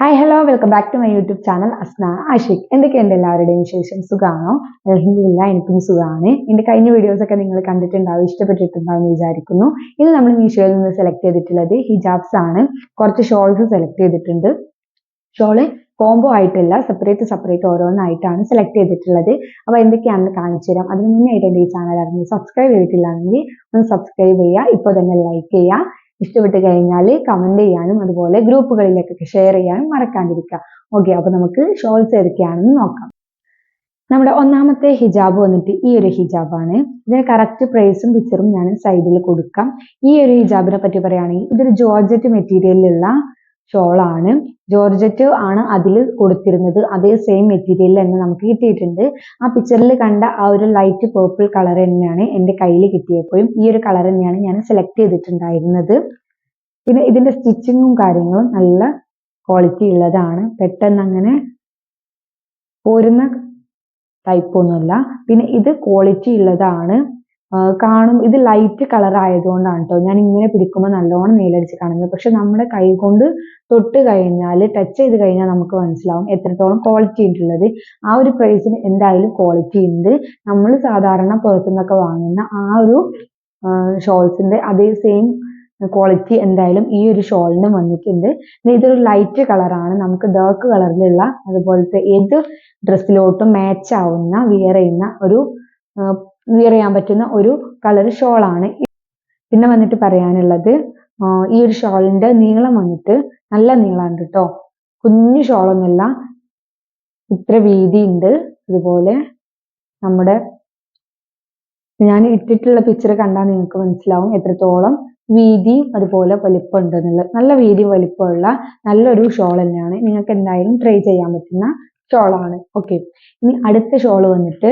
Hi hello welcome back to my YouTube channel Asna Ashiq എന്തൊക്കെയുണ്ട് എല്ലാവരുടെയും വിശേഷം? സുഖമാണോ അലഹമില്ല എനിക്കും സുഖമാണ് എന്റെ കഴിഞ്ഞ വീഡിയോസൊക്കെ നിങ്ങൾ കണ്ടിട്ടുണ്ടാവും ഇഷ്ടപ്പെട്ടിട്ടുണ്ടാവും എന്ന് വിചാരിക്കുന്നു. ഇന്ന് നമ്മൾ മീഷോയിൽ നിന്ന് സെലക്ട് ചെയ്തിട്ടുള്ളത് ഹിജാബ്സ് ആണ്. കുറച്ച് ഷോൾസ് സെലക്ട് ചെയ്തിട്ടുണ്ട്. ഷോൾ കോംബോ ആയിട്ടല്ല സെപ്പറേറ്റ് സെപ്പറേറ്റ് ഓരോന്നായിട്ടാണ് സെലക്ട് ചെയ്തിട്ടുള്ളത്. അപ്പോൾ എന്തൊക്കെയാണെന്ന് കാണിച്ചു തരാം. അതിന് മുന്നേ ആയിട്ട് എന്റെ ഈ ചാനൽ അറിഞ്ഞ് സബ്സ്ക്രൈബ് ചെയ്തിട്ടില്ലാണെങ്കിൽ ഒന്ന് സബ്സ്ക്രൈബ് ചെയ്യുക. ഇപ്പോൾ തന്നെ ലൈക്ക് ചെയ്യുക. ഇഷ്ടപ്പെട്ട് കഴിഞ്ഞാൽ കമന്റ് ചെയ്യാനും അതുപോലെ ഗ്രൂപ്പുകളിലേക്കൊക്കെ ഷെയർ ചെയ്യാനും മറക്കാണ്ടിരിക്കുക ഓക്കെ അപ്പൊ നമുക്ക് ഷോൾസ് ഏതൊക്കെയാണെന്ന് നോക്കാം. നമ്മുടെ ഒന്നാമത്തെ ഹിജാബ് വന്നിട്ട് ഈ ഒരു ഹിജാബാണ്. ഇതിന് കറക്റ്റ് പ്രൈസും പിക്ചറും ഞാൻ സൈഡിൽ കൊടുക്കാം. ഈ ഒരു ഹിജാബിനെ പറ്റി പറയുകയാണെങ്കിൽ ഇതൊരു ജോർജറ്റ് മെറ്റീരിയലിലുള്ള ഷോളാണ് ജോർജറ്റ് ആണ് അതിൽ കൊടുത്തിരുന്നത്. അതേ സെയിം മെറ്റീരിയൽ തന്നെ നമുക്ക് കിട്ടിയിട്ടുണ്ട്. ആ പിക്ചറിൽ കണ്ട ആ ഒരു ലൈറ്റ് പേർപ്പിൾ കളർ തന്നെയാണ് എന്റെ കയ്യിൽ കിട്ടിയപ്പോഴും ഈ ഒരു കളർ തന്നെയാണ് ഞാൻ സെലക്ട് ചെയ്തിട്ടുണ്ടായിരുന്നത്. പിന്നെ ഇതിന്റെ സ്റ്റിച്ചിങ്ങും കാര്യങ്ങളും നല്ല ക്വാളിറ്റി ഉള്ളതാണ്. പെട്ടെന്ന് അങ്ങനെ പോരുന്ന ടൈപ്പ് ഒന്നുമല്ല. പിന്നെ ഇത് ക്വാളിറ്റി ഉള്ളതാണ്. കാണും. ഇത് ലൈറ്റ് കളർ ആയതുകൊണ്ടാണ് കേട്ടോ ഞാൻ ഇങ്ങനെ പിടിക്കുമ്പോൾ നല്ലോണം നീലടിച്ച് കാണുന്നത്. പക്ഷെ നമ്മുടെ കൈ കൊണ്ട് തൊട്ട് കഴിഞ്ഞാൽ ടച്ച് ചെയ്ത് കഴിഞ്ഞാൽ നമുക്ക് മനസ്സിലാവും എത്രത്തോളം ക്വാളിറ്റി ഉണ്ടുള്ളത് ആ ഒരു പ്രൈസിന് എന്തായാലും ക്വാളിറ്റി ഉണ്ട്. നമ്മൾ സാധാരണ പുറത്തുനിന്നൊക്കെ വാങ്ങുന്ന ആ ഒരു ഷോൾസിന്റെ അതേ സെയിം ക്വാളിറ്റി എന്തായാലും ഈ ഒരു ഷോളിന് വന്നിട്ടുണ്ട്. ഇതൊരു ലൈറ്റ് കളറാണ് നമുക്ക് ഡാർക്ക് കളറിലുള്ള അതുപോലത്തെ ഏത് ഡ്രസ്സിലോട്ടും മാച്ച് ആവുന്ന വിയർ ചെയ്യുന്ന ഒരു വിയർ ചെയ്യാൻ പറ്റുന്ന ഒരു കളർ ഷോളാണ്. പിന്നെ വന്നിട്ട് പറയാനുള്ളത് ഈ ഒരു ഷോളിന്റെ നീളം വന്നിട്ട് നല്ല നീളമുണ്ട് കേട്ടോ കുഞ്ഞു ഷോളൊന്നുമല്ല ഇത്ര വീതി ഉണ്ട് അതുപോലെ നമ്മുടെ ഞാൻ ഇട്ടിട്ടുള്ള പിക്ചർ കണ്ടാൽ നിങ്ങൾക്ക് മനസ്സിലാവും എത്രത്തോളം വീതിയും അതുപോലെ വലിപ്പം ഉണ്ടെന്നുള്ളത് നല്ല വീതി വലിപ്പമുള്ള നല്ലൊരു ഷോൾ തന്നെയാണ്. നിങ്ങൾക്ക് എന്തായാലും ട്രൈ ചെയ്യാൻ പറ്റുന്ന ഷോളാണ്. ഓക്കെ ഇനി അടുത്ത ഷോൾ വന്നിട്ട്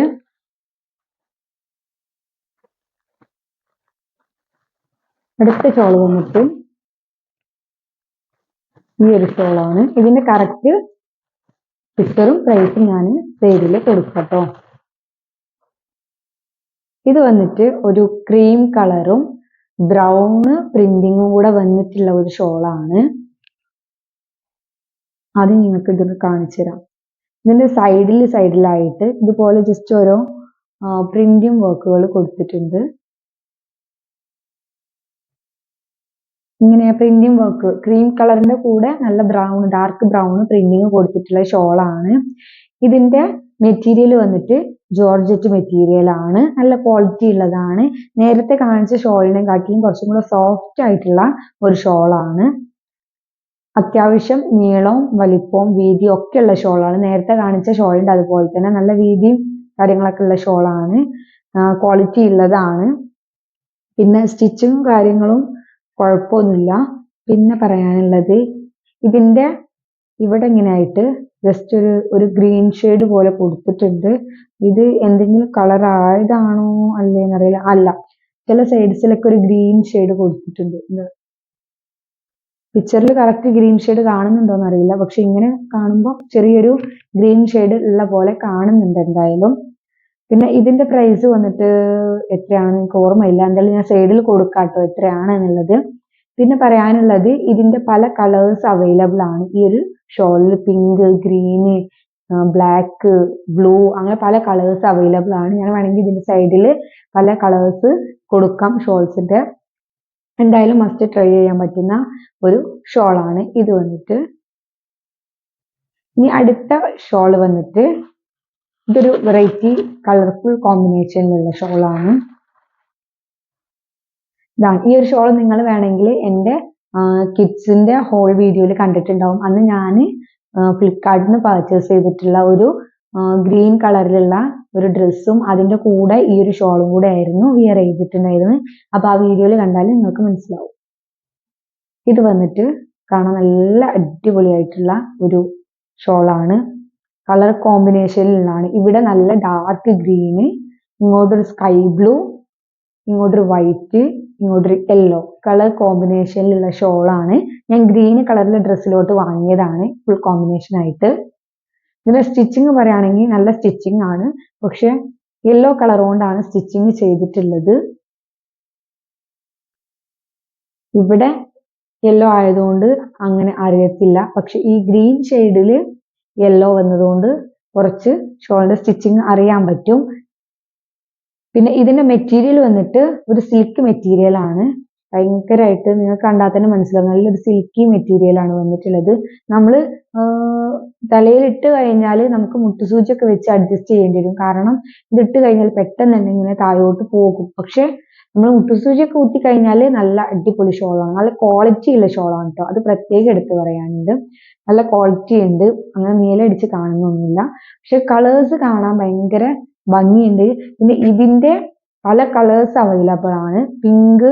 അടുത്ത ഷോൾ വന്നിട്ട് ഈ ഒരു ഷോളാണ് ഇതിന്റെ കറക്റ്റ് പിക്ചറും പ്രൈസും ഞാൻ സൈഡിൽ കൊടുക്കട്ടോ. ഇത് വന്നിട്ട് ഒരു ക്രീം കളറും ബ്രൗൺ പ്രിന്റിങ്ങും കൂടെ വന്നിട്ടുള്ള ഒരു ഷോളാണ് അത് നിങ്ങൾക്ക് ഇതൊന്ന് കാണിച്ചു തരാം. ഇതിന്റെ സൈഡിൽ സൈഡിലായിട്ട് ഇതുപോലെ ജസ്റ്റ് ഓരോ പ്രിന്റിങ് വർക്കുകൾ കൊടുത്തിട്ടുണ്ട്. ഇങ്ങനെ പ്രിന്റിങ് വർക്ക് ക്രീം കളറിന്റെ കൂടെ നല്ല ബ്രൗൺ ഡാർക്ക് ബ്രൗൺ പ്രിന്റിങ് കൊടുത്തിട്ടുള്ള ഷോളാണ് ഇതിന്റെ മെറ്റീരിയൽ വന്നിട്ട് ജോർജറ്റ് മെറ്റീരിയൽ ആണ്. നല്ല ക്വാളിറ്റി ഉള്ളതാണ്. നേരത്തെ കാണിച്ച ഷോളിനെ കാട്ടിയും കുറച്ചും കൂടെ സോഫ്റ്റ് ആയിട്ടുള്ള ഒരു ഷോളാണ് അത്യാവശ്യം നീളവും വലിപ്പവും വീതിയും ഒക്കെ ഉള്ള ഷോളാണ് നേരത്തെ കാണിച്ച ഷോളിന്റെ അതുപോലെ തന്നെ നല്ല വീതിയും കാര്യങ്ങളൊക്കെ ഉള്ള ഷോളാണ് ക്വാളിറ്റി ഉള്ളതാണ്. പിന്നെ സ്റ്റിച്ചിങ്ങും കാര്യങ്ങളും കുഴപ്പമൊന്നുമില്ല. പിന്നെ പറയാനുള്ളത് ഇതിന്റെ ഇവിടെ ഇങ്ങനെയായിട്ട് ജസ്റ്റ് ഒരു ഒരു ഗ്രീൻ ഷെയ്ഡ് പോലെ കൊടുത്തിട്ടുണ്ട്. ഇത് എന്തെങ്കിലും കളർ ആയതാണോ അല്ലേന്ന് അറിയില്ല. അല്ല ചില സൈഡ്സിലൊക്കെ ഒരു ഗ്രീൻ ഷെയ്ഡ് കൊടുത്തിട്ടുണ്ട്. പിക്ചറിൽ കറക്റ്റ് ഗ്രീൻ ഷെയ്ഡ് കാണുന്നുണ്ടോന്ന് അറിയില്ല. പക്ഷെ ഇങ്ങനെ കാണുമ്പോൾ ചെറിയൊരു ഗ്രീൻ ഷെയ്ഡ് ഉള്ള പോലെ കാണുന്നുണ്ട് എന്തായാലും. പിന്നെ ഇതിന്റെ പ്രൈസ് വന്നിട്ട് എത്രയാണെന്ന് എനിക്ക് ഓർമ്മയില്ല. എന്തായാലും ഞാൻ സൈഡിൽ കൊടുക്കാട്ടോ. എത്രയാണ് എന്നുള്ളത്. പിന്നെ പറയാനുള്ളത് ഇതിന്റെ പല കളേഴ്സ് അവൈലബിൾ ആണ്. ഈ ഒരു ഷോളിൽ പിങ്ക് ഗ്രീന് ബ്ലാക്ക് ബ്ലൂ അങ്ങനെ പല കളേഴ്സ് അവൈലബിൾ ആണ്. ഞാൻ വേണമെങ്കിൽ ഇതിന്റെ സൈഡിൽ പല കളേഴ്സ് കൊടുക്കാം ഷോൾസിന്റെ എന്തായാലും മസ്റ്റ് ട്രൈ ചെയ്യാൻ പറ്റുന്ന ഒരു ഷോളാണ് ഇത് വന്നിട്ട് ഇനി അടുത്ത ഷോൾ വന്നിട്ട് ഇതൊരു വെറൈറ്റി കളർഫുൾ കോമ്പിനേഷനിലുള്ള ഷോളാണ് ഇതാണ് ഈ ഒരു ഷോൾ നിങ്ങൾ വേണമെങ്കിൽ എന്റെ കിഡ്സിന്റെ ഹോൾ വീഡിയോയിൽ കണ്ടിട്ടുണ്ടാവും. അന്ന് ഞാൻ ഫ്ലിപ്കാർട്ടിൽ നിന്ന് പർച്ചേസ് ചെയ്തിട്ടുള്ള ഒരു ഗ്രീൻ കളറിലുള്ള ഒരു ഡ്രസ്സും അതിന്റെ കൂടെ ഈ ഒരു ഷോളും കൂടെ ആയിരുന്നു വിയർ ചെയ്തിട്ടുണ്ടായിരുന്നത് അപ്പൊ ആ വീഡിയോയിൽ കണ്ടാൽ നിങ്ങൾക്ക് മനസ്സിലാവും. ഇത് വന്നിട്ട് കാണാൻ നല്ല അടിപൊളിയായിട്ടുള്ള ഒരു ഷോളാണ് കളർ കോമ്പിനേഷനിലാണ് ഇവിടെ നല്ല ഡാർക്ക് ഗ്രീന് ഇങ്ങോട്ടൊരു സ്കൈ ബ്ലൂ ഇങ്ങോട്ടൊരു വൈറ്റ് ഇങ്ങോട്ടൊരു യെല്ലോ കളർ കോമ്പിനേഷനിലുള്ള ഷോളാണ് ഞാൻ ഗ്രീൻ കളറിലെ ഡ്രസ്സിലോട്ട് വാങ്ങിയതാണ്. ഫുൾ കോമ്പിനേഷൻ ആയിട്ട്. ഇതിന്റെ സ്റ്റിച്ചിങ് പറയുകയാണെങ്കിൽ നല്ല സ്റ്റിച്ചിങ് ആണ്. പക്ഷെ യെല്ലോ കളർ കൊണ്ടാണ് സ്റ്റിച്ചിങ് ചെയ്തിട്ടുള്ളത്. ഇവിടെ യെല്ലോ ആയതുകൊണ്ട് അങ്ങനെ അറിയത്തില്ല. പക്ഷെ ഈ ഗ്രീൻ ഷെയ്ഡിൽ യെല്ലോ വന്നതുകൊണ്ട് കുറച്ച് ഷോളിന്റെ സ്റ്റിച്ചിങ് അറിയാൻ പറ്റും. പിന്നെ ഇതിന്റെ മെറ്റീരിയൽ വന്നിട്ട് ഒരു സിൽക്ക് മെറ്റീരിയൽ ആണ്. ഭയങ്കരമായിട്ട് നിങ്ങൾ കണ്ടാൽ തന്നെ മനസ്സിലാവും. നല്ലൊരു സിൽക്കി മെറ്റീരിയൽ ആണ് വന്നിട്ടുള്ളത്. നമ്മൾ തലയിലിട്ട് കഴിഞ്ഞാൽ നമുക്ക് മുട്ടുസൂചിയൊക്കെ വെച്ച് അഡ്ജസ്റ്റ് ചെയ്യേണ്ടി വരും. കാരണം ഇതിട്ട് കഴിഞ്ഞാൽ പെട്ടെന്ന് തന്നെ ഇങ്ങനെ താഴോട്ട് പോകും. പക്ഷെ നമ്മൾ മുട്ടുസൂചിയൊക്കെ കഴിഞ്ഞാൽ നല്ല അടിപൊളി ഷോളാണ് നല്ല ക്വാളിറ്റി ഉള്ള ഷോളാണ് കേട്ടോ അത് പ്രത്യേകം എടുത്ത് പറയാനുണ്ട്. നല്ല ക്വാളിറ്റി ഉണ്ട്. അങ്ങനെ നീലടിച്ച് കാണുന്നൊന്നുമില്ല. പക്ഷെ കളേഴ്സ് കാണാൻ ഭയങ്കര ഭംഗിയുണ്ട്. പിന്നെ ഇതിന്റെ പല കളേഴ്സ് അവൈലബിൾ ആണ്. പിങ്ക്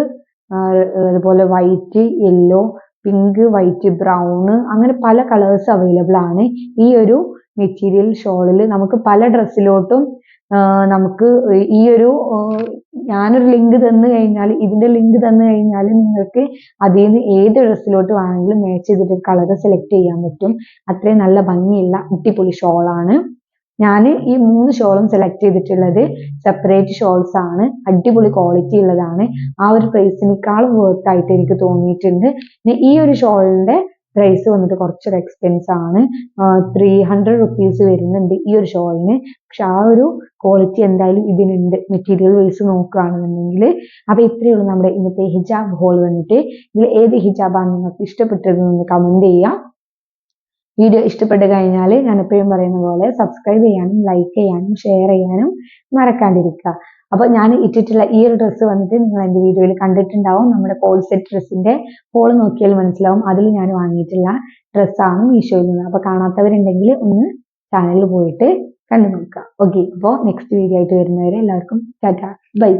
അതുപോലെ white yellow pink white brown അങ്ങനെ പല കളേഴ്സ് അവൈലബിൾ ആണ് ഈ ഒരു മെറ്റീരിയൽ ഷോളിൽ നമുക്ക് പല ഡ്രസ്സിലോട്ടും നമുക്ക് ഈ ഒരു ഞാനൊരു ലിങ്ക് തന്നു കഴിഞ്ഞാൽ ഇതിന്റെ ലിങ്ക് തന്നു കഴിഞ്ഞാൽ നിങ്ങൾക്ക് അതിൽ നിന്ന് ഏത് ഡ്രസ്സിലോട്ട് വേണമെങ്കിലും മാച്ച് ചെയ്തിട്ട് കളർ സെലക്ട് ചെയ്യാൻ പറ്റും. അത്രയും നല്ല ഭംഗിയുള്ള അടിപൊളി ഷോളാണ് ഞാൻ ഈ മൂന്ന് ഷോളും സെലക്ട് ചെയ്തിട്ടുള്ളത് സെപ്പറേറ്റ് ഷോൾസ് ആണ്. അടിപൊളി ക്വാളിറ്റി ഉള്ളതാണ്. ആ ഒരു പ്രൈസിനേക്കാളും വർത്ത് ആയിട്ട് എനിക്ക് തോന്നിയിട്ടുണ്ട്. പിന്നെ ഈ ഒരു ഷോളിന്റെ പ്രൈസ് വന്നിട്ട് കുറച്ചൊരു എക്സ്പെൻസ് ആണ്. ത്രീ ഹൺഡ്രഡ് റുപ്പീസ് വരുന്നുണ്ട് ഈ ഒരു ഷോളിന് പക്ഷെ ആ ഒരു ക്വാളിറ്റി എന്തായാലും ഇതിനുണ്ട്. മെറ്റീരിയൽ വൈസ് നോക്കുകയാണെന്നുണ്ടെങ്കിൽ. അപ്പോൾ ഇത്രയേ ഉള്ളൂ നമ്മുടെ ഇന്നത്തെ ഹിജാബ് ഹോൾ വന്നിട്ട്. ഇതിൽ ഏത് ഹിജാബാണ് നിങ്ങൾക്ക് ഇഷ്ടപ്പെട്ടതെന്ന് കമന്റ് ചെയ്യാം. വീഡിയോ ഇഷ്ടപ്പെട്ട് കഴിഞ്ഞാൽ ഞാൻ എപ്പോഴും പറയുന്ന പോലെ സബ്സ്ക്രൈബ് ചെയ്യാനും ലൈക്ക് ചെയ്യാനും ഷെയർ ചെയ്യാനും മറക്കാണ്ടിരിക്കുക. അപ്പോൾ ഞാൻ ഇട്ടിട്ടുള്ള ഈ ഒരു ഡ്രസ്സ് വന്നിട്ട് നിങ്ങൾ എന്റെ വീഡിയോയിൽ കണ്ടിട്ടുണ്ടാവും. നമ്മുടെ കോൾ സെറ്റ് ഡ്രസ്സിന്റെ പോൾ നോക്കിയാൽ മനസ്സിലാവും. അതിൽ ഞാൻ വാങ്ങിയിട്ടുള്ള ഡ്രസ്സാണ് മീഷോയിൽ നിന്ന്. അപ്പോൾ കാണാത്തവരുണ്ടെങ്കിൽ ഒന്ന് ചാനലിൽ പോയിട്ട് കണ്ടു നോക്കുക. ഓക്കെ അപ്പോൾ നെക്സ്റ്റ് വീഡിയോ ആയിട്ട് വരുന്നവരെ എല്ലാവർക്കും ടാറ്റ ബൈ